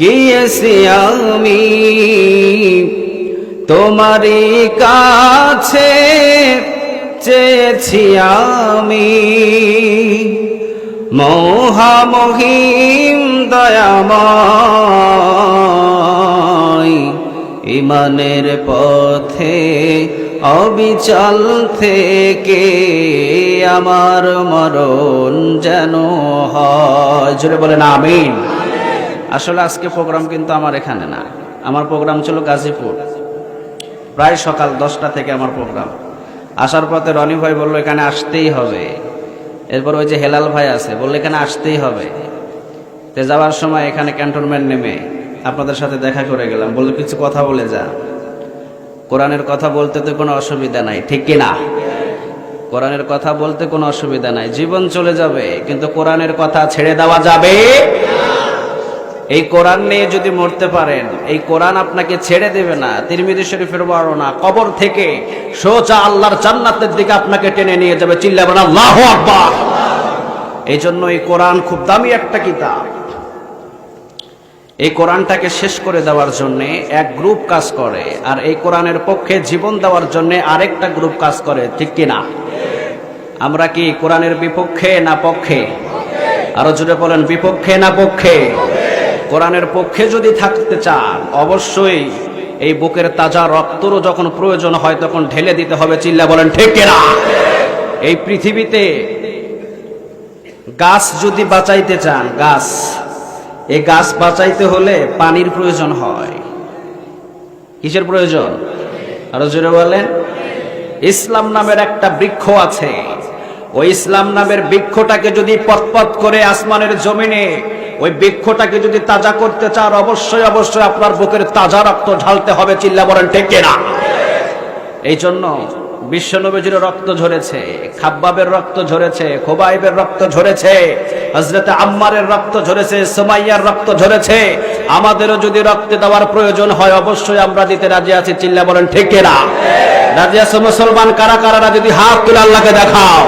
গিয়েছি আমি তোমারই কাছে, চেয়েছি আমি মহামহিম দয়াময়। ইমানের পথে, অবিচল থেকে আমার মরণ যেন হয়। বলেন, আমিন। আসলে আজকে প্রোগ্রাম কিন্তু আমার এখানে না। আমার প্রোগ্রাম ছিল গাজীপুর। প্রায় সকাল দশটা থেকে আমার প্রোগ্রাম আসার পথে রনি ভাই বলল, এখানে আসতেই হবে। এরপর ওই যে হেলাল ভাই আছে, বলল, এখানে আসতেই হবে। তে যাওয়ার সময় এখানে ক্যান্টনমেন্ট নেমে আপনাদের সাথে দেখা করে গেলাম। বলল, কিছু কথা বলে যা। কোরআনের কথা বলতে তো কোনো অসুবিধা নাই, ঠিক কি না? কোরআনের কথা বলতে কোনো অসুবিধা নাই। জীবন চলে যাবে, কিন্তু কোরআনের কথা ছেড়ে দেওয়া যাবে এই কোরআন নিয়ে যদি মরতে পারেন, এই কোরআন আপনাকে ছেড়ে দেবে না। তিরমিদি শরীফের বর্ণনা, কবর থেকে সোজা আল্লাহর জান্নাতের দিকে আপনাকে টেনে নিয়ে যাবে, চিল্লাবেন, আল্লাহ আকবার! এই জন্য এই কোরআন খুব দামি একটা কিতাব। এই কোরআনটাকে শেষ করে দেওয়ার জন্য এক গ্রুপ কাজ করে, আর এই কোরআনের পক্ষে জীবন দেওয়ার জন্য আরেকটা গ্রুপ কাজ করে, ঠিক কি না? আমরা কি কোরআনের বিপক্ষে না পক্ষে? আরও জুড়ে বলেন, বিপক্ষে না পক্ষে? কোরআনের পক্ষে যদি থাকতে চান, অবশ্যই এই বুকের তাজা রক্তরও যখন প্রয়োজন হয় তখন ঢেলে দিতে হবে, চিল্লা বলেন, ঠিক না এই পৃথিবীতে গাছ যদি বাঁচাইতে চান, গাছ, এই গাছ বাঁচাইতে হলে পানির প্রয়োজন হয়। কিসের প্রয়োজন? আরও জোরে বলেন, ইসলাম নামের একটা বৃক্ষ আছে। ওই ইসলাম নামের বৃক্ষটাকে যদি পথপথ করে আসমানের জমিনে ওই বৃক্ষটাকে যদি তাজা করতে চান, অবশ্যই অবশ্যই আপনার বুকের তাজা রক্ত ঢালতে হবে, চিল্লা বলেন, ঠিক না এই জন্য বিশ্বনবীজির রক্ত ঝরেছে, খাব্বাবের রক্ত ঝরেছে, খোবাইবের রক্ত ঝরেছে হজরতে আম্মারের রক্ত ঝরেছে, সোমাইয়ার রক্ত ঝরেছে। আমাদেরও যদি রক্তে দেওয়ার প্রয়োজন হয়, অবশ্যই আমরা দিতে রাজি আছি, চিল্লা বলেন, ঠিক না রাজি আছে মুসলমান, কারা কারারা যদি হাত তুলে আল্লাহকে দেখাও।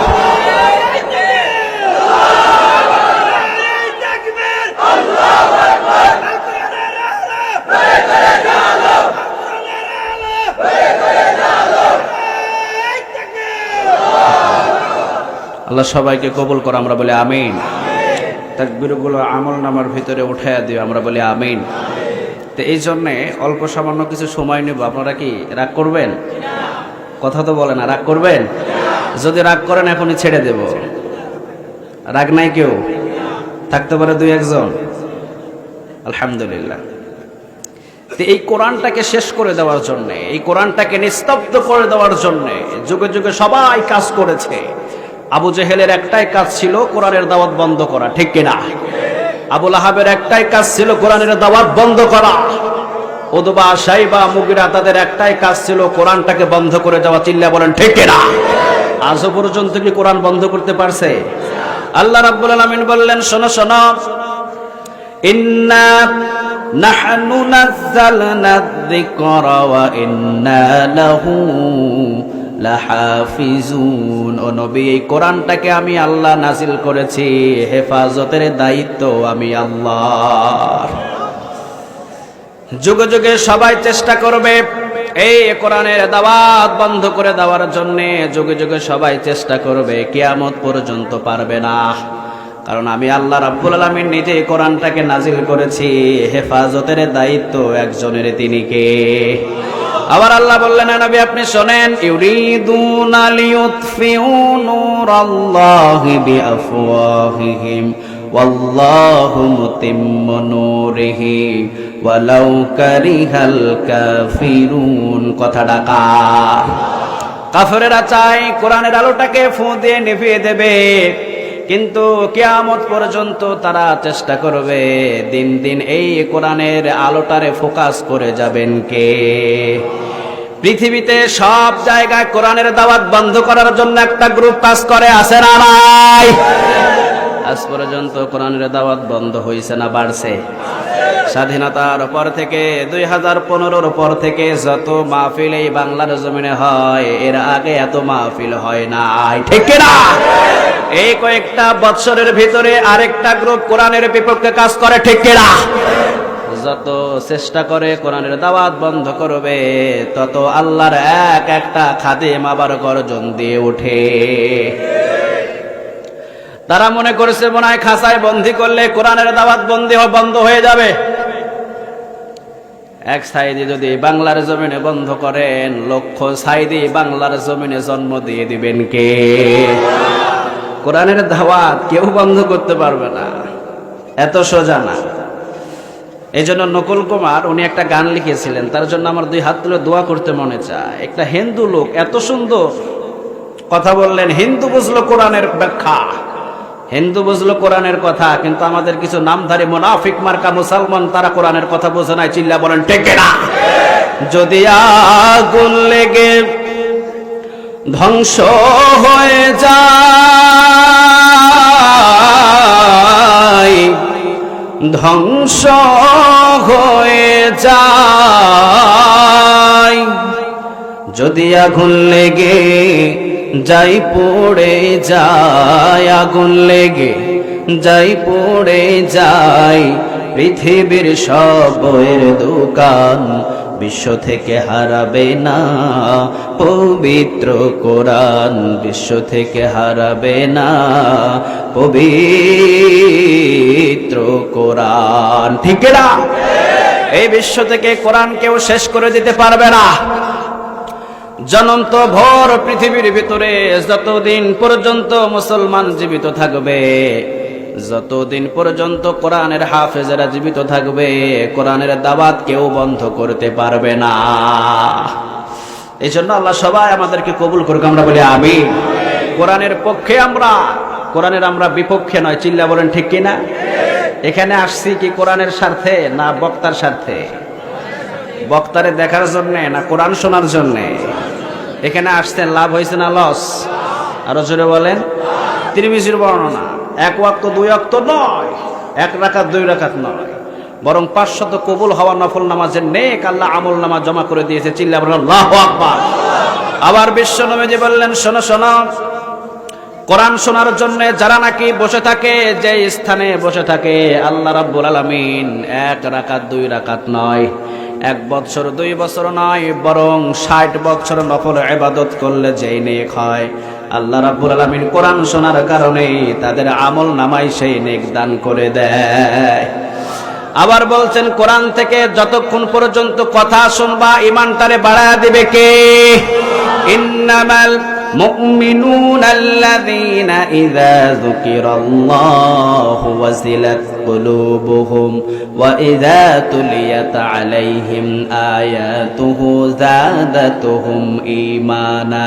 আল্লাহ সবাইকে কবুল করো, আমরা বলি আমিন। তাকবিরগুলো আমল নামার ভিতরে উঠাইয়া দিও, আমরা বলি আমিন। তো এই জন্যে অল্প সামান্য কিছু সময় নেব। আপনারা কি রাগ করবেন? কথা তো বলে না, রাগ করবেন? যদি রাগ করেন, এখনই ছেড়ে দেব। রাগ নাই কেউ? থাকতে পারে দুই একজন? আলহামদুলিল্লাহ। তো এই কোরআনটাকে শেষ করে দেওয়ার জন্যে, এই কোরআনটাকে নিস্তব্ধ করে দেওয়ার জন্য, যুগে যুগে সবাই কাজ করেছে। আবু জেহেলের একটাই কাজ ছিল কোরআনের দাওয়াত বন্ধ করা, ঠিক কিনা? আবুল আহাবের একটাই কাজ ছিল কোরআনের দাওয়াত বন্ধ করা। ওদবা সাইবা, মুগিরা তাদের একটাই কাজ ছিল কোরআনটাকে বন্ধ করে দেওয়া, চিল্লা বলেন, ঠিক কিনা? আজও পর্যন্ত কি কোরআন বন্ধ করতে পারছে? আল্লাহ রাব্বুল আলামিন বললেন, শোনো শোনো। ইন্না নাহনু নাযালনা যিকরা ওয়া ইন্না লাহু লাহাফিজুন। ও নবী, এই কোরআনটাকে আমি আল্লাহ নাজিল করেছি। হেফাজতের দায়িত্ব আমি আল্লাহ যুগে যুগে সবাই চেষ্টা করবে এই কোরআনের দাওয়াত বন্ধ করে দেওয়ার জন্য। যুগে যুগে সবাই চেষ্টা করবে, কিয়ামত পর্যন্ত পারবে না। কারণ আমি আল্লাহ রাব্বুল আলামিন নিজে কোরআনটাকে নাজিল করেছি। হেফাজতের দায়িত্ব একজনের তিনি কে? আবার আল্লাহ বললেন নবী, আপনি শোনেন, ইউরিদুনা লিউতফিউ নূরাল্লাহি বিআফওয়াহিহিম, ওয়াল্লাহু মুতিম্মু নূরিহি, ওয়ালাউ কারিহাল কাফিরুন। কথা ডাকা। কাফেরেরা চায় কোরআনের আলোটাকে ফু দিয়ে নিভিয়ে দেবে। কিন্তু কেয়ামত পর্যন্ত তারা চেষ্টা করবে, দিন দিন এই কোরআনের আলোটারে ফোকাস করে যাবেন কে? পৃথিবীতে সব জায়গায় কোরআনের দাওয়াত বন্ধ করার জন্য একটা গ্রুপ কাজ করে আসে না আজ পর্যন্ত কোরআনের দাওয়াত বন্ধ হয়েছে না, বাড়ছে। স্বাধীনতার পর থেকে, দুই হাজার পনেরোর পর থেকে যত মাহফিল এই বাংলার জমিনে হয়, এর আগে এত মাহফিল হয় নাই। ঠিক না এই কয়েকটা বৎসরের ভিতরে আরেকটা গ্রুপ কোরআনের বিপক্ষে কাজ করে, ঠিক না যত চেষ্টা করে কোরআনের দাওয়াত বন্ধ করবে, তত আল্লাহর এক একটা খাদেম আবার গর্জন দিয়ে ওঠে তারা মনে করেছে মনে হয় খাসায় বন্দি করলে কোরআনের দাওয়াত বন্দি বন্ধ হয়ে যাবে। এক সাইদি যদি বাংলার জমিনে বন্ধ করেন, লক্ষ সাইদি বাংলার জমিনে জন্ম দিয়ে দিবেন কে? কোরআনের দাওয়াত কেউ বন্ধ করতে পারবে না। এত সোজা না। এই জন্য নকুল কুমার, উনি একটা গান লিখেছিলেন, তার জন্য আমার দুই হাত তুলে দোয়া করতে মনে চায়। একটা হিন্দু লোক এত সুন্দর কথা বললেন, হিন্দু বুঝলো কোরআনের ব্যাখ্যা। হিন্দু বুঝলো কোরআনের কথা, কিন্তু আমাদের কিছু নামধারী মোনাফিক মার্কা মুসলমান, তারা কোরআনের কথা বোঝে নাই চিল্লা বলেন টেকে না যদি আগুন লেগে ধ্বংস হয়ে যায়, ধ্বংস হয়ে যায়, যদি আগুন লেগে যাই পড়ে যায় আগুন লেগে, যাই পড়ে যায় পৃথিবীর সব দোকান, বিশ্ব থেকে হারাবে না পবিত্র কোরআন, বিশ্ব থেকে হারাবে না পবিত্র কোরআন। ঠিক এই বিশ্ব থেকে কোরআন কেউ শেষ করে দিতে পারবে না। জনন্ত ভর পৃথিবীর ভিতরে যতদিন পর্যন্ত মুসলমান জীবিত থাকবে, যতদিন পর্যন্ত কোরআনের হাফেজেরা জীবিত থাকবে, কোরআনের দাবাত কেউ বন্ধ করতে পারবে না। এই জন্য আল্লাহ সবাই আমাদেরকে কবুল করুক, আমরা বলি আমি কোরআনের পক্ষে আমরা, কোরআনের আমরা বিপক্ষে নয়, চিল্লা বলেন ঠিক কিনা? এখানে আসছি কি কোরআনের স্বার্থে না বক্তার স্বার্থে? বক্তারে দেখার জন্যে না কোরআন শোনার জন্যে? এখানে আসতেন লাভ হয়েছে না লস আরও জোরে বলেন। তিরমিজির বর্ণনা, এক ওয়াক্ত, দুই ওয়াক্ত নয়, এক রাকাত, দুই রাকাত নয়। বরং পাঁচশত কবুল হওয়া নফল নামাজের নেক আল্লাহ আমল নামাজ জমা করে দিয়েছে, চিল্লা বলেন, আল্লাহ আকবার। আবার বিশ্ব নবীজি বললেন, শোনো শোনো, কোরআন শোনার জন্য যারা নাকি বসে থাকে, যে স্থানে বসে থাকে, আল্লাহ রাব্বুল আলামিন এক রাকাত, দুই রাকাত নয়। এক বছর দুই বছর নয়, বরং ষাট বছর নফল এবাদত করলে যেই নেক হয়। আল্লাহ রাব্বুল আলামিন কোরআন শোনার কারণে তাদের আমল নামাই সেই নেক দান করে দেয়। আবার বলছেন, কোরআন থেকে যতক্ষণ পর্যন্ত কথা শুনবা ইমানটারে বাড়ায় দিবে কে? ইন্নামাল ইযা যুকিরাল্লাহু ওয়াজিলাত কুলুবুহুম ওয়া ইযা তুলিয়াত আলাইহিম আয়াতুহু যাদাতুহুম ঈমানা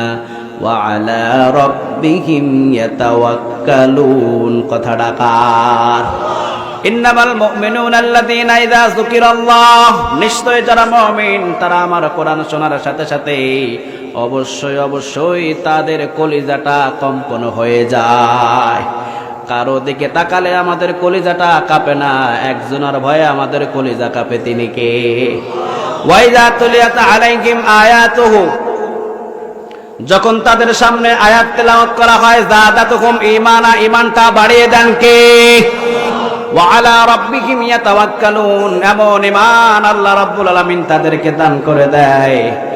ওয়া আলা রাব্বিহিম ইয়াতাওয়াক্কালুন কথাটা কার? ইন্নামাল মুমিনুন আল্লাযীনা ইযা যুকিরাল্লাহ নিশ্চয় যারা মুমিন তারা আমার কোরআন শোনার সাথে সাথে অবশ্যই অবশ্যই তাদের কলিজাটা কম্পন হয়ে যায়। কারও দিকে তাকালে আমাদের কলিজাটা কাঁপে না, একজনের ভয়ে আমাদের কলিজা কাঁপে তিনি কে? যখন তাদের সামনে আয়াত তেলাওয়াত করা হয় জাদাতুহুম ঈমানা, ঈমানটা বাড়িয়ে দেন কে? ওয়ালা রাব্বিহিম ইয়াতাওয়াক্কালুন। এমন ঈমান আল্লাহ রাব্বুল আলামিন তাদেরকে দান করে দেয়।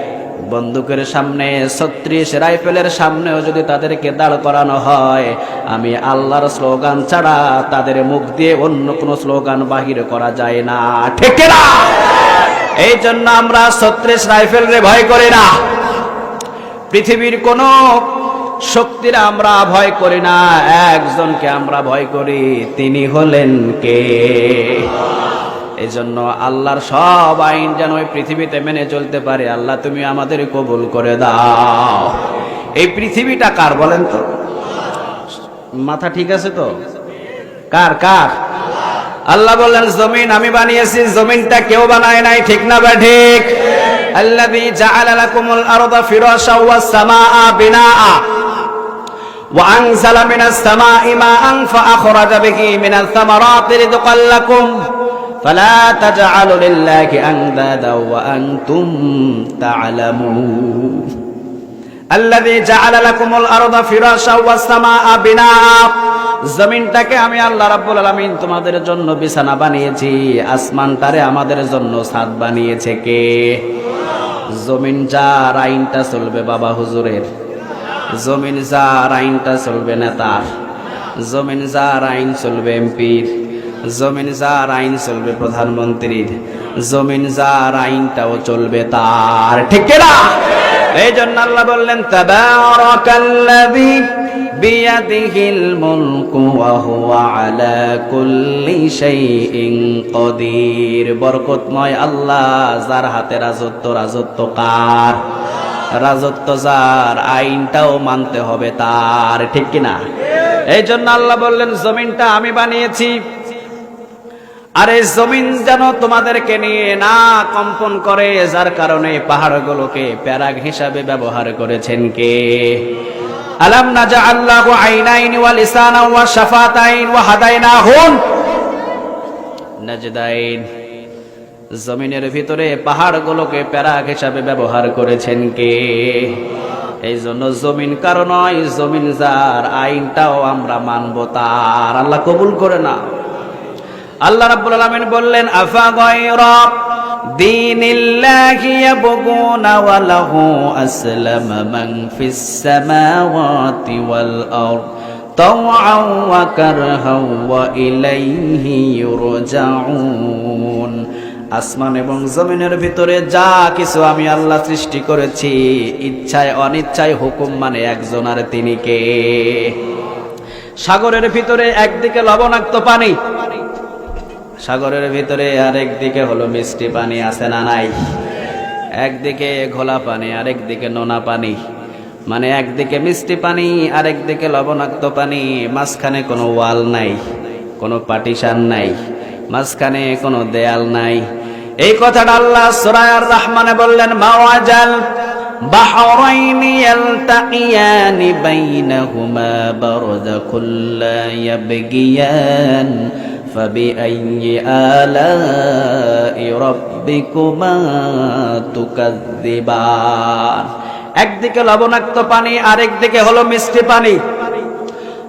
বন্দুকের সামনে, ছত্রিশ রাইফেলের সামনেও যদি তাদেরকে দাঁড় করানো হয়, আমি আল্লাহর স্লোগান ছাড়া তাদের মুখ দিয়ে অন্য কোনো স্লোগান বাহির করা যায় না। ঠিক না? এই জন্য আমরা ছত্রিশ রাইফেল রে ভয় করি না। পৃথিবীর কোন শক্তির আমরা ভয় করি না, একজনকে আমরা ভয় করি, তিনি হলেন কে? এই জন্য আল্লাহর সব আইন যেন ওই পৃথিবীতে মেনে চলতে পারে। আল্লাহ, তুমি আমাদের কবুল করে দাও। এই পৃথিবীটা কার বলেন তো? মাথা ঠিক আছে তো? কার কার? আল্লাহ বললেন, জমিন আমি বানিয়েছি, জমিনটা কেউ বানায় নাই, ঠিক না বা ঠিক? আল্লাযী জাআলা লাকুমুল আরদা ফিরাশা ওয়াস সামাআ বিনাআ ওয়া আনজালা মিনাস সামাঈ মাআন ফাআখরাজা বিহি মিনাস সামারাতি রিযকাল লাকুম। فلا تجعلوا لله أندادا وأنتم تعلمون الذي جعل لكم الأرض فراشا والسماء بناء জমিনটাকে আমি আল্লাহ রাব্বুল আলামিন তোমাদের জন্য বিছানা বানিয়েছি আসমানটারে আমাদের জন্য ছাদ বানিয়েছে কে জমিন যার আইনটা চলবে বাবা হুজুরের জমিন যার আইনটা চলবে নেতার জমিন যার আইন চলবে এমপির জমিন যার আইন চলবে প্রধানমন্ত্রীর, জমিন যার আইনটাও চলবে তার। ঠিক না? এই জন্য আল্লাহ বললেন, তাবারাকাল্লাযী বিয়াদিহিল মুলকু ওয়া হুয়া আলা কুল্লি শাইইন কদির বরকতময় আল্লাহ, যার হাতে রাজত্ব রাজত্ব কার? রাজত্ব যার, আইনটাও মানতে হবে তার। ঠিক কিনা এই জন্য আল্লাহ বললেন, জমিনটা আমি বানিয়েছি আর জমিন যেন তোমাদেরকে নিয়ে না কম্পন করে, যার কারণে পাহাড়গুলোকে প্যারাগ হিসাবে ব্যবহার করেছেন কে? আলাম নাজা আল্লাহ আইনাইন ওয়া লিসানা ওয়া শাফাতাইন ওয়া হাদাইনাহুন নাজদাইন। জমিনের ভিতরে পাহাড়গুলোকে প্যারাগ হিসাবে ব্যবহার করেছেন কে? এই জন্য জমিন কারও নয়, জমিন যার আইনটাও আমরা মানব তার। আল্লাহ কবুল করে না আল্লাহ রাব্বুল আলামিন বললেন আফা গায়রা দীনিল্লাহি ইয়াবগুনা ওয়া লাহু আসলামা মান ফিস সামাওয়াতি ওয়াল আরদ طوعا وكرها وإليه يرجعون আসমান এবং জমিনের ভিতরে যা কিছু আমি আল্লাহ সৃষ্টি করেছি ইচ্ছায় অনিচ্ছায় হুকুম মানে একজন আর তিনি কে সাগরের ভিতরে একদিকে লবণাক্ত পানি সাগরের ভিতরে আরেক দিকে হলো মিষ্টি পানি আছে না নাই একদিকে ঘোলা পানি আরেক দিকে নোনা পানি মানে একদিকে মিষ্টি পানি আরেক দিকে লবণাক্ত পানি মাঝখানে কোনো ওয়াল নাই কোনো পার্টিশন নাই মাঝখানে কোনো দেয়াল নাই এই কথাটা আল্লাহ সুরায়ার রহমানে বললেন মাওয়াজাল بحرين يلتقيان بينهما برزخ لا يبغيان فبأي آلاء ربكما تكذبان একদিকে লবণাক্ত পানি আরেক দিকে হলো মিষ্টি পানি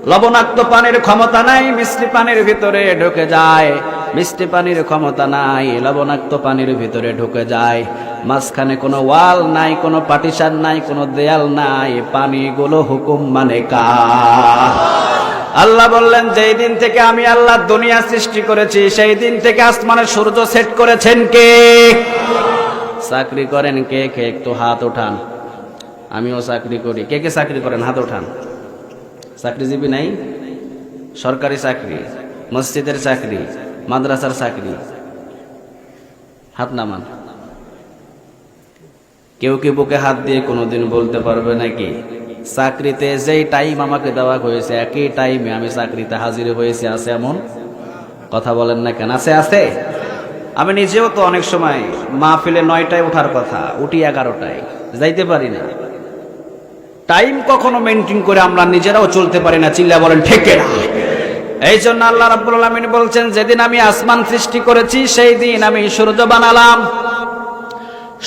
লবণাক্ত পানির ক্ষমতা নাই মিষ্টি পানির ভিতরে ঢুকে যায় মিষ্টি পানির ক্ষমতা নাই লবণাক্ত পানির ভিতরে ঢুকে যায় মাঝখানে কোনো ওয়াল নাই কোনো পার্টিশন নাই কোনো দেয়াল নাই পানিগুলো হুকুম মানে কা আল্লাহ বললেন, যেই দিন থেকে আমি আল্লাহ দুনিয়া সৃষ্টি করেছি, সেই দিন থেকে আসমানের সূর্য সেট করেছেন কে? চাকরি করেন কে? কে একটু হাত ওঠান আমিও চাকরি করি। কে কে চাকরি করেন? হাত ওঠান চাকরিজীবী নাই? সরকারি চাকরি, মসজিদের চাকরি, মাদ্রাসার চাকরি। হাত নামান। কেউ কেউ বুকে হাত দিয়ে কোনোদিন বলতে পারবে নাকি? চাকরিতে যেই টাইম আমাকে দেওয়া হয়েছে, একই টাইমে আমি চাকরিতে হাজির হয়েছি, আছে এমন? কথা বলেন না কেন? আছে আছে? আমি নিজেও তো অনেক সময় মা মাহফিলে নয়টায় ওঠার কথা, উঠি এগারোটায়, যাইতে পারি না। টাইম কখনো মেনটেন করে আমরা নিজেরাও চলতে পারি না, চিল্লা বলেন, ঠেকে না এই জন্য আল্লাহ রাব্বুল আলামিন বলছেন, যেদিন আমি আসমান সৃষ্টি করেছি, সেই দিন আমি সূর্য বানালাম।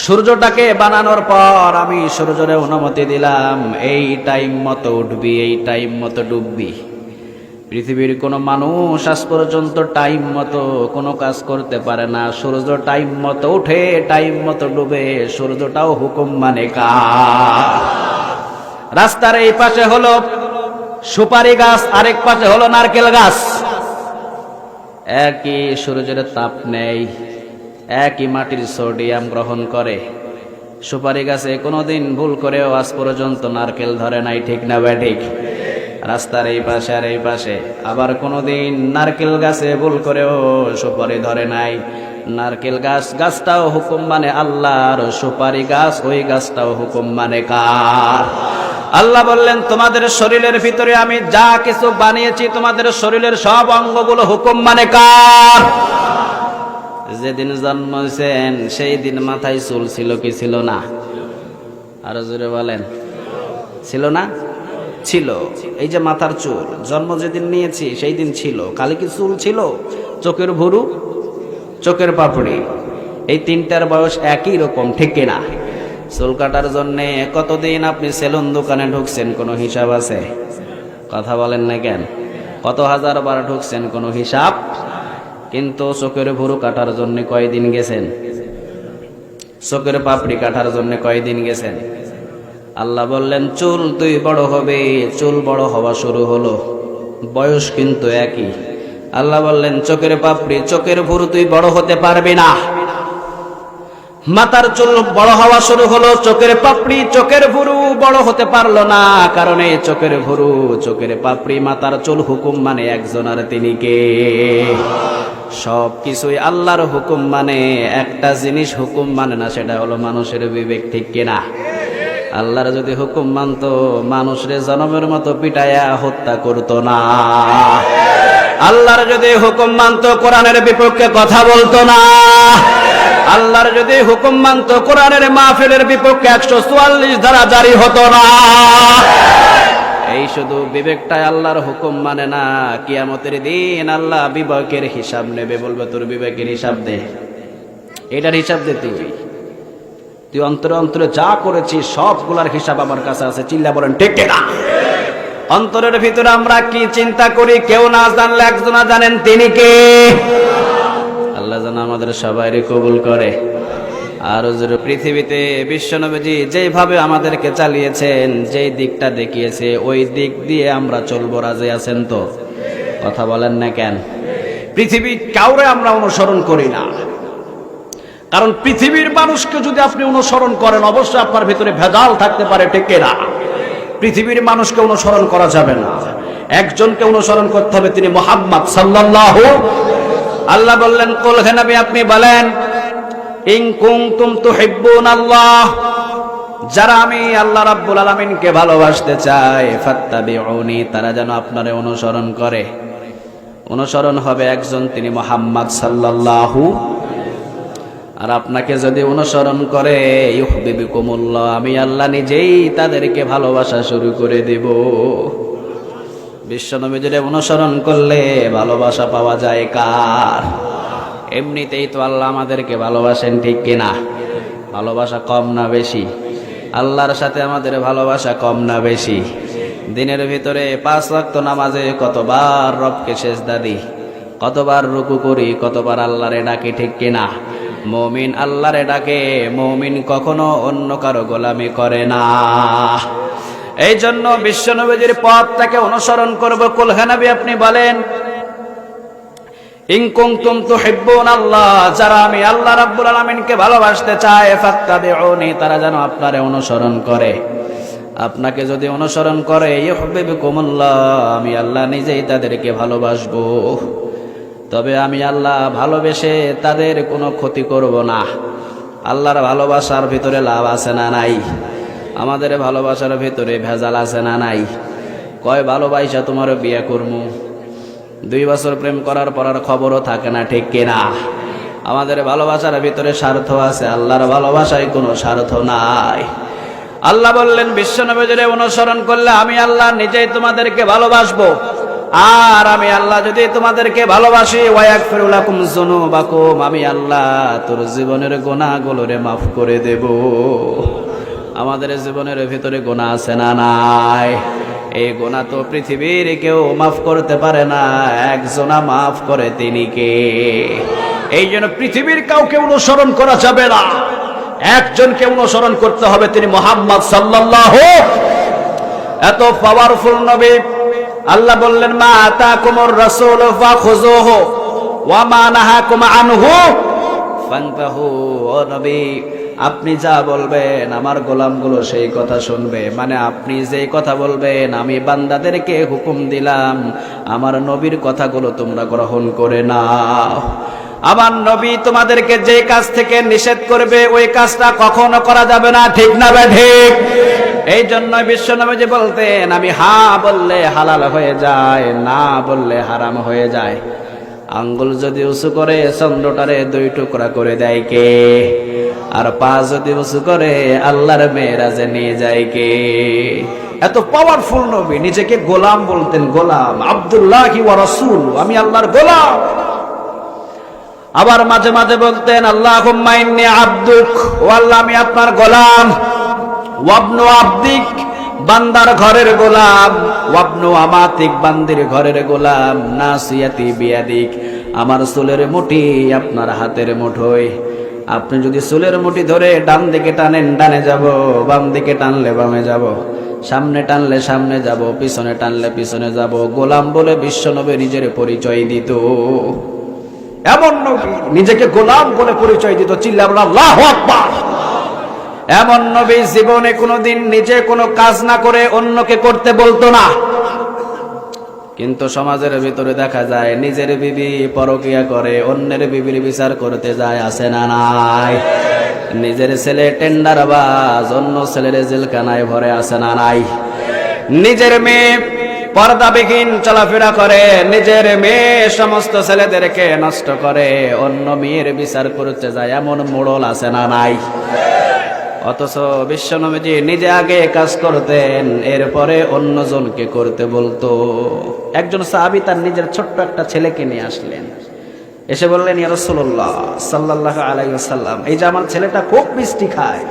সূর্যটাকে বানানোর পর আমি সূর্যরে অনুমতি দিলাম, এই টাইম মতো উঠবি, এই টাইম মতো ডুববি। পৃথিবীর কোনো মানুষ আজ পর্যন্ত টাইম মতো কোনো কাজ করতে পারে না। সূর্য টাইম মতো উঠে, টাইম মতো ডুবে, সূর্যটাও হুকুম মানে কা রাস্তার এই পাশে হলো সুপারি গাছ, আরেক পাশে হলো নারকেল গাছ। একই সূর্যের তাপ নেই। একই মাটির সোডিয়াম গ্রহণ করে। সুপারি গাছে কোনোদিন ভুল করেও আজ পর্যন্ত নারকেল ধরে নাই, ঠিক না বে ঠিক? রাস্তার এই পাশে আর এই পাশে আবার কোনোদিন নারকেল গাছে ভুল করেও সুপারি ধরে নাই। নারকেল গাছ, গাছটাও হুকুম মানে আল্লাহর সুপারি গাছ ওই গাছটাও হুকুম মানে কার? আল্লাহ বললেন, তোমাদের শরীরের ভিতরে আমি যা কিছু বানিয়েছি, তোমাদের শরীরের সব অঙ্গগুলো হুকুম মানে কার? যেদিন জন্মেছেন সেই দিন মাথায় চুল ছিল কি ছিল না? আরও জোরে বলেন। ছিল না? ছিল। এই যে মাথার চুল, জন্ম যেদিন নিয়েছি, সেই দিন ছিল। কালে কি চুল ছিল? চোখের ভুরু? চোখের পাপড়ি। এই তিনটার বয়স একই রকম, ঠিক কিনা? চুল কাটার জন্যে কতদিন আপনি সেলুন দোকানে ঢুকছেন, কোনো হিসাব আছে? কথা বলেন না কেন? কত হাজার বার ঢুকছেন, কোনো হিসাব কিন্তু চোখের ভুরু কাটার জন্য কয়দিন গেছেন? চোখের পাপড়ি কাটার জন্য কয়দিন গেছেন? আল্লাহ বললেন, চুল তুই বড় হবে, চুল বড় হওয়া শুরু হলো। বয়স কিন্তু একই। আল্লাহ বললেন, চোখের পাপড়ি, চোখের ভুরু তুই বড় হতে পারবি না। মাথার চুল বড় হওয়া শুরু হলো, চোখের পাপড়ি, চোখের ভুরু বড় হতে পারল না। কারণে চোখের ভুরু, চোখের পাপড়ি মাথার চুল হুকুম মানে একজন আর তিনি কে? সব কিছুই আল্লাহর হুকুম মানে একটা জিনিস হুকুম মানে না, সেটা হলো মানুষের বিবেক, ঠিক কিনা আল্লাহর যদি হুকুম মানতো, মানুষরে জনমের মতো পিটায়া হত্যা করতো না। আল্লাহর যদি হুকুম মানতো, কোরআনের বিপক্ষে কথা বলতো না। আল্লাহর যদি হুকুম মানতো, কোরআনের মাহফিলের বিপক্ষে একশো চুয়াল্লিশ ধারা জারি হতো না। এই শুধু বিবেকটাই আল্লাহর হুকুম মানে না, কিয়ামতের দিন আল্লাহ বিবেকের হিসাব নেবে বলবে, তোর বিবেকের হিসাব দে। এটার হিসাব দে তুই। তুই অন্তরে অন্তরে যা করেছিস, সবগুলার হিসাব আমার কাছে আছে। চিল্লা বলেন, ঠিক না অন্তরের ভিতরে আমরা কি চিন্তা করি, কেউ না জানলে একজনা জানেন তিনি কে। আল্লাহ যেন আমাদের সবাই কবুল করে। আর যদি পৃথিবীতে বিশ্বনবীজি যেভাবে আমাদেরকে চালিয়েছেন, যেই দিকটা দেখিয়েছে, ওই দিক দিয়ে আমরা চলবো, রাজে আছেন তো? কথা বলেন না কেন? পৃথিবী কাউরে আমরা অনুসরণ করি না। কারণ পৃথিবীর মানুষকে যদি আপনি অনুসরণ করেন, অবশ্যই আপনার ভিতরে ভেজাল থাকতে পারে টেকে না? পৃথিবীর মানুষকে অনুসরণ করা যাবে না। একজনকে অনুসরণ করতে হবে, তিনি মোহাম্মদ সাল্লাহ আল্লাহ বললেন, কুল আপনি বলেন ইন কুনতুম তুহিব্বুন আল্লাহ যারা আমি আল্লাহ রাব্বুল আলামিনকে ভালোবাসতে চাই, ফাত্তাবিউনি, তারা যেন আপনারে অনুসরণ করে। অনুসরণ হবে একজন, তিনি মোহাম্মদ সাল্লাল্লাহু আর আপনাকে যদি অনুসরণ করে, ইউহবিবিকুমুল্লাহ, আমি আল্লাহ নিজেই তাদেরকে ভালোবাসা শুরু করে দেব। বিশ্বনবী যদি অনুসরণ করলে, ভালোবাসা পাওয়া যায় কার? এমনিতেই তো আল্লাহ আমাদেরকে ভালোবাসেন, ঠিক কিনা? ভালোবাসা কম না বেশি? আল্লাহর সাথে আমাদের ভালোবাসা কম না বেশি? দিনের ভিতরে পাঁচ ওয়াক্ত নামাজে কতবার রবকে শেষ দাদি কতবার রুকু করি, কতবার আল্লাহরে ডাকি, ঠিক কিনা? মমিন আল্লাহরে ডাকে, মমিন কখনো অন্য কারও গোলামি করে না। এই জন্য বিশ্বনবীজির পথটাকে অনুসরণ করব। কুলহানাবি আপনি বলেন তো আল্লাহ, যারা আমি আল্লাহ ভালোবাসতে চায় তারা যেন আপনারে অনুসরণ করে। আপনাকে যদি অনুসরণ করে, ইউহিব্বুকুমুল্লাহ, আমি আল্লাহ নিজেই তাদেরকে ভালোবাসবো। তবে আমি আল্লাহ ভালোবেসে তাদের কোনো ক্ষতি করব না। আল্লাহর ভালোবাসার ভিতরে লাভ আছে না নাই? আমাদের ভালোবাসার ভিতরে ভেজাল আছে না নাই? কয় ভালোবাসা তোমার বিয়ে করমু? দুই বছর প্রেম করার পর আর খবরও থাকে না, ঠিক কিনা? আমাদের ভালোবাসার ভিতরে স্বার্থ আছে, আল্লাহর ভালোবাসায় কোনো স্বার্থ নাই। আল্লাহ বললেন বিশ্বনবীদের অনুসরণ করলে আমি আল্লাহ নিজেই তোমাদেরকে ভালোবাসবো। আর আমি আল্লাহ যদি তোমাদেরকে ভালোবাসি ওয়াকফিরুলাকুম যুনুবাকুম, আমি আল্লাহ তোর জীবনের গুনাহগুলোরে মাফ করে দেব। আমাদের জীবনের ভিতরে গোনা আছে না নাই? এই গোনা তো পৃথিবীর কেউ মাফ করতে পারে না, একজনা মাফ করে তিনি কে? এই জন্য পৃথিবীর কাউকে অনুসরণ করা যাবে না। একজনকে অনুসরণ করতে হবে তিনি মোহাম্মদ সাল্লাল্লাহ এত পাওয়ারফুল নবী। আল্লাহ বললেন, মা আতা কুমর রসুল ওয়া মা নাহাকুম আনহু। ফান্তাহু, ও নবী আপনি যা বলবেন, আমার গোলামগুলো সেই কথা শুনবে। মানে আপনি যেই কথা বলবেন, আমি বান্দাদেরকে হুকুম দিলাম, আমার নবীর কথাগুলো তোমরা গ্রহণ করে নাও। আমার নবী তোমাদেরকে যে কাজ থেকে নিষেধ করবে, ওই কাজটা কখনো করা যাবে না, ঠিক না বে ঠিক? এই জন্য বিশ্বনবীজি বলতেন, আমি হা বললে হালাল হয়ে যায়, না বললে হারাম হয়ে যায়। আঙ্গুল যদি উঁচু করে চন্দ্রটারে দুই টুকরা করে দেয় কে? আর পা যদি উঁচু করে আল্লাহর মেয়েরাজে নিয়ে যায় কে? এত পাওয়ারফুল নবী, নিজেকে গোলাম বলতেন, গোলাম, আব্দুল্লাহ কি রসুল আমি আল্লাহর গোলাম। আবার মাঝে মাঝে বলতেন আল্লাহ আব্দুক ও আল্লাহ, আমি আপনার গোলাম। ওয়াবনু আব্দিক বান্দার ঘরের গোলাম, ওয়াবনু আমাতিক বান্দির ঘরের গোলাম, নাসিয়াতি বিয়াদিক। আমার চুলের মুঠি আপনার হাতের মুঠোয়। আপনি যদি চুলের মুঠি ধরে ডান দিকে টানেন, ডানে যাব, বাম দিকে টানলে বামে যাব। সামনে টানলে সামনে যাব, পিছনে টানলে পিছনে যাব। গোলাম বলে বিশ্বনবে নিজের পরিচয় দিত। এমন নবী নিজেকে গোলাম বলে পরিচয় দিত চিল্লা আল্লাহ আকবার। এমন নবী জীবনে কোনোদিন নিজে কোনো কাজ না করে অন্যকে করতে বলতো না। কিন্তু সমাজের ভিতরে দেখা যায়, নিজের বিবি পরকিয়া করে, অন্যের বিবির বিচার করতে যায়, আসে না নাই। নিজের ছেলে টেন্ডার বাজ, অন্য ছেলের জেলখানায় ভরে আসে না নাই। নিজের মেয়ে পর্দাবিহীন চলাফেরা করে, নিজের মেয়ে সমস্ত ছেলেদেরকে নষ্ট করে, অন্য মেয়ের বিচার করতে যায়, এমন মোড়ল আছে না নাই। অথচ বিশ্বনবীজি নিজে আগে কাজ করতেন, এরপরে অন্যজনকে করতে বলতো। একজন সাহাবি তার নিজের ছোট্ট একটা ছেলেকে নিয়ে আসলেন। এসে বললেন, ইয়া রাসূলুল্লাহ, সাল্লাল্লাহু আলাইহি ওয়াসাল্লাম, এই যে আমার ছেলেটা খুব মিষ্টি খায়,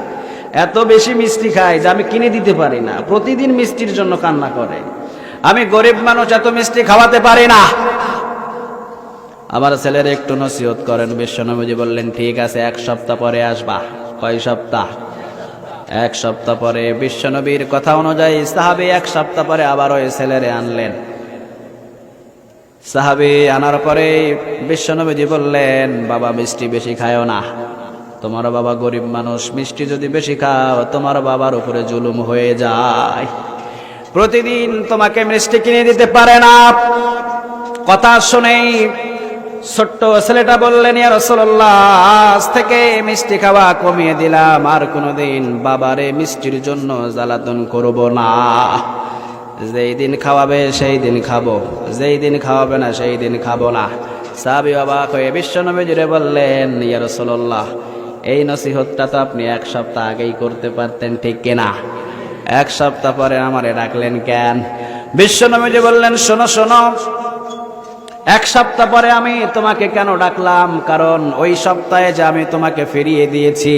এত বেশি মিষ্টি খায় যে আমি কিনে দিতে পারি না, প্রতিদিন মিষ্টির জন্য কান্না করে। আমি গরিব মানুষ, এত মিষ্টি খাওয়াতে পারি না। আমার ছেলের একটু নসিহত করেন বিশ্বনবীজি বললেন, ঠিক আছে, এক সপ্তাহ পরে আসবা। কয় সপ্তাহ? এক সপ্তাহ পরে বিশ্বনবীর কথা অনুযায়ী সাহাবি এক সপ্তাহ পরে আবার ওই ছেলেরে আনলেন। সাহাবি আনার পরে বিশ্বনবীজি বললেন, বাবা, মিষ্টি বেশি খায়ও না। তোমার বাবা গরিব মানুষ, মিষ্টি যদি বেশি খাও, তোমার বাবার উপরে জুলুম হয়ে যায়। প্রতিদিন তোমাকে মিষ্টি কিনে দিতে পারে না। কথা শুনেই ছোট্ট ছেলেটা বললেন, ইয়া রাসূলুল্লাহ, আজ থেকে মিষ্টি খাওয়া কমিয়ে দিলাম, আর কোনোদিন বাবারে মিষ্টির জন্য জ্বালাতন করব না। যেই দিন খাওয়াবে, সেই দিন খাব। যেই দিন খাওয়াবে না, সেই দিন খাব না। সাবি বাবা হয়ে বিশ্বনবী জুড়ে বললেন, ইয়া রাসূলুল্লাহ, এই নসিহতটা তো আপনি এক সপ্তাহ আগেই করতে পারতেন, ঠিক কিনা এক সপ্তাহ পরে আমারে ডাকলেন কেন? বিশ্বনবীজি বললেন, শোনো শোনো এক সপ্তাহ পরে আমি তোমাকে কেন ডাকলাম? কারণ ওই সপ্তাহে যে আমি তোমাকে ফিরিয়ে দিয়েছি,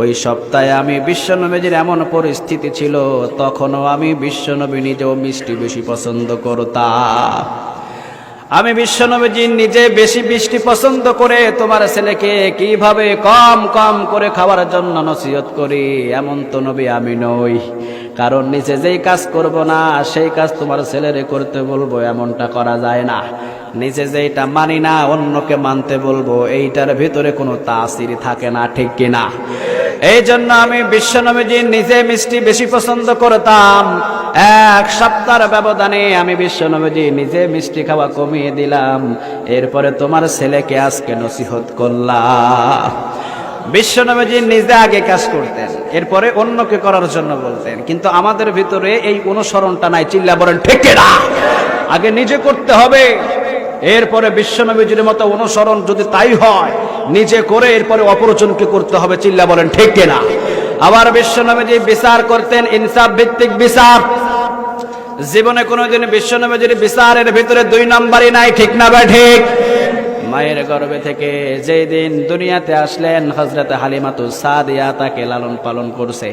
ওই সপ্তাহে আমি বিশ্বনবীজির এমন পরিস্থিতি ছিল, তখনও আমি বিশ্বনবী নিজেও মিষ্টি বেশি পছন্দ করতাম। আমি বিশ্বনবীজি নিজে বেশি বৃষ্টি পছন্দ করে তোমার ছেলেকে কীভাবে কম কম করে খাওয়ার জন্য নসিহত করি, এমন তো নবী আমি নই। কারণ নিচে যেই কাজ করব না, সেই কাজ তোমার ছেলেরে করতে বলব, এমনটা করা যায় না। নিজে যেইটা মানি না, অন্যকে মানতে বলব, এইটার ভিতরে কোনো তাসির থাকে না, ঠিক কিনা? এই জন্য আমি বিশ্বনবীজি নিজে মিষ্টি বেশি পছন্দ করতাম। এক সপ্তাহের ব্যবধানে আমি বিশ্বনবীজি নিজে মিষ্টি খাওয়া কমিয়ে দিলাম। এরপরে তোমার ছেলেকে আজকে নসিহত করলাম। বিশ্বনবীজি নিজে আগে কাজ করতেন, এরপরে অন্যকে করার জন্য বলতেন। কিন্তু আমাদের ভিতরে এই অনুসরণটা নাই, চিল্লা বলেন, ঠেকে না আগে নিজে করতে হবে, এরপরে বিশ্বনবীজির মতো অনুসরণ যদি তাই হয়, নিজে করে এরপরে অপরজনকে করতে হবে, চিল্লা বলেন, ঠিক না আবার বিশ্বনবীজি বিচার করতেন, ইনসাফ ভিত্তিক বিচার। জীবনে কোনোদিন বিশ্বনবীজির বিচারের ভিতরে দুই নম্বরই নাই, ঠিক না বা ঠিক? মায়ের গর্ভে থেকে যেই দিন দুনিয়াতে আসলেন হজরত হালিমাতু সাদিয়া তাকে লালন পালন করছে।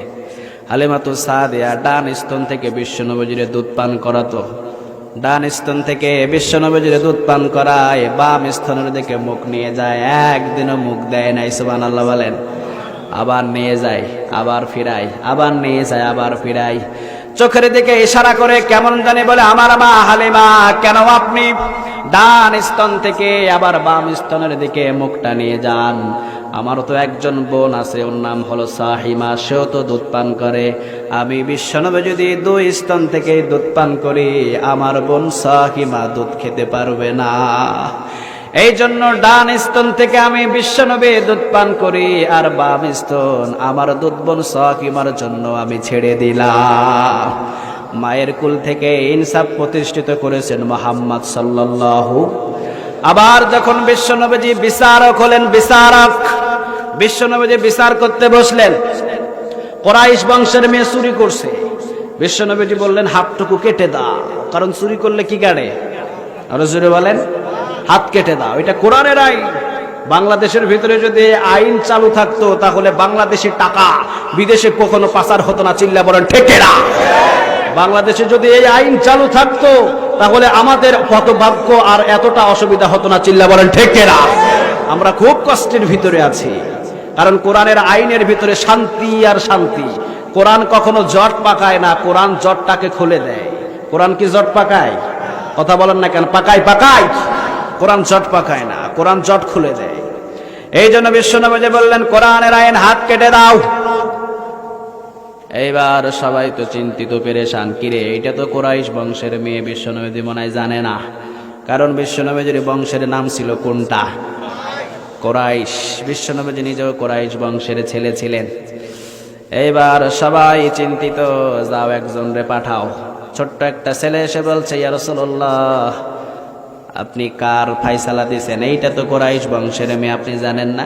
হালিমাতু সাদিয়া ডান স্তন থেকে বিশ্বনবীজিরে দুধ পান করাতো। ডান স্তন থেকে বিশ্বনবীজিরে দুধ পান করায় বাম স্তনের দিকে মুখ নিয়ে যায়, একদিনও মুখ দেয় নাই সুবান আল্লাহ বলেন। আবার নিয়ে যায়, আবার ফিরাই আবার নিয়ে যায়, আবার ফিরাই চোখের দিকে ইশারা করে কেমন জানি বলে, আমার মা হালিমা, কেন আপনি ডান স্তন থেকে আবার বাম স্তনের দিকে মুখটা নিয়ে যান? আমারও তো একজন বোন আছে, ওর নাম হলো সাহিমা, সেও তো দুধ পান করে। আমি বিশ্বনবে যদি দুই স্তন থেকে দুধ পান করি, আমার বোন সাহিমা দুধ খেতে পারবে না। এই জন্য ডান স্তন থেকে আমি বিশ্বনবী দুধ পান করি, আর বাম স্তন আমার দুধ বোন সাকিমার জন্য আমি ছেড়ে দিলাম। মায়ের কুল থেকে ইনসাফ প্রতিষ্ঠিত করেছেন মোহাম্মদ সাল্লাল্লাহু। আবার যখন বিশ্বনবীজি বিচারক হলেন, বিচারক, বিশ্বনবীজি বিচার করতে বসলেন, কোরাইশ বংশের মেয়ে চুরি করছে। বিশ্বনবীজি বললেন, হাতটুকু কেটে দাও, কারণ চুরি করলে কি কাটে? আরও বলেন। হাত কেটে দাও। এটা কোরআনের আইন। বাংলাদেশের ভিতরে যদি আইন চালু থাকতো, তাহলে বাংলাদেশের টাকা বিদেশে কখনো পাচার হতো না, চিল্লা বলেন, ঠেকেরা। বাংলাদেশে যদি এই আইন চালু থাকতো, তাহলে আমাদের হতভাগ্য আর এতটা অসুবিধা হতো না, চিল্লা বলেন, ঠেকেরা। আমরা খুব কষ্টের ভিতরে আছি। কারণ কোরআনের আইনের ভিতরে শান্তি আর শান্তি। কোরআন কখনো জট পাকায় না, কোরআন জটটাকে খুলে দেয়। কোরআন কি জট পাকায়? কথা বলেন না কেন? পাকায় পাকায়। কোরআন চট পাকায় না, কোরআন চট খুলে দেয়। এই জন্য বিশ্বনবী বললেন, কোরআনের আইন হাত কেটে দাও। এইবার সবাই তো চিন্তিত, পেরেশান। কিরে এটা তো কোরাইশ বংশের মেয়ে বিশ্বনবী মনে হয় জানে না। কারণ বিশ্বনবীজির বংশের নাম ছিল কোনটা? কোরাইশ। বিশ্বনবীজি নিজেও কোরাইশ বংশের ছেলে ছিলেন। এইবার সবাই চিন্তিত, যাও একজন রে পাঠাও। ছোট্ট একটা ছেলে এসে বলছে, ইয়া রাসূলুল্লাহ আপনি কার ফাইসালা দিছেন এইটা তো কোরাইশ বংশের মেয়ে, আপনি জানেন না?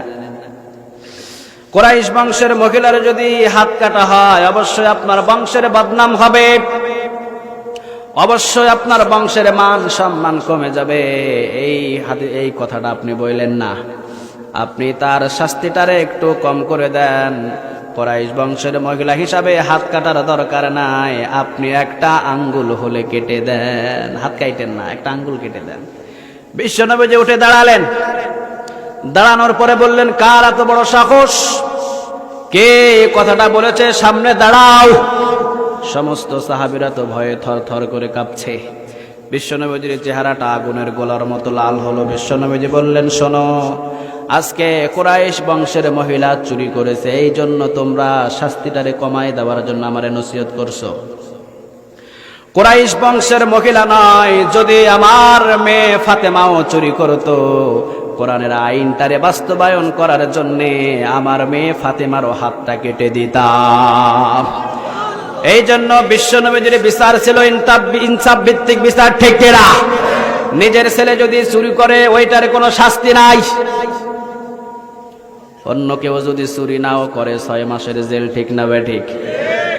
কোরাইশ বংশের মহিলার যদি হাত কাটা হয়, অবশ্যই আপনার বংশের বদনাম হবে। অবশ্যই আপনার বংশের মান সম্মান কমে যাবে। এই হাতে এই কথাটা আপনি বললেন না। আপনি তার শাস্তিটারে একটু কম করে দেন। কোরাইশ বংশের মহিলা হিসাবে হাত কাটার দরকার নাই। আপনি একটা আঙ্গুল হলে কেটে দেন। হাত কাইটেন না, একটা আঙ্গুল কেটে দেন। বিশ্বনবী যে উঠে দাঁড়ালেন, দাঁড়ানোর পরে বললেন, কার এত বড় সাহস? কে কথাটা বলেছে? সামনে দাঁড়াও। সমস্ত সাহাবিরা তো ভয়ে থর থর করে কাঁপছে। বিশ্বনবীজির চেহারাটা আগুনের গোলার মতো লাল হলো। বিশ্বনবীজি বললেন, শোনো আজকে কোরাইশ বংশের মহিলা চুরি করেছে এই জন্য তোমরা শাস্তিটারে কমাই দেওয়ার জন্য আমারে নসিহত করছ। কোরাইশ বংশের মহিলা নয়, যদি আমার মেয়ে ফাতেমাও চুরি করতো, কোরআনের আইনটারে বাস্তবায়ন করার জন্য আমার মেয়ে ফাতেমারও হাতটা কেটে দিতাম। এই জন্য বিশ্বনবীজির বিচার ছিল ইনসাফ ভিত্তিক বিচার ঠেকেরা নিজের ছেলে যদি চুরি করে, ওইটার কোনো শাস্তি নাই। অন্য কেউ যদি চুরি নাও করে ছয় মাসের জেল ঠিক না বে ঠিক?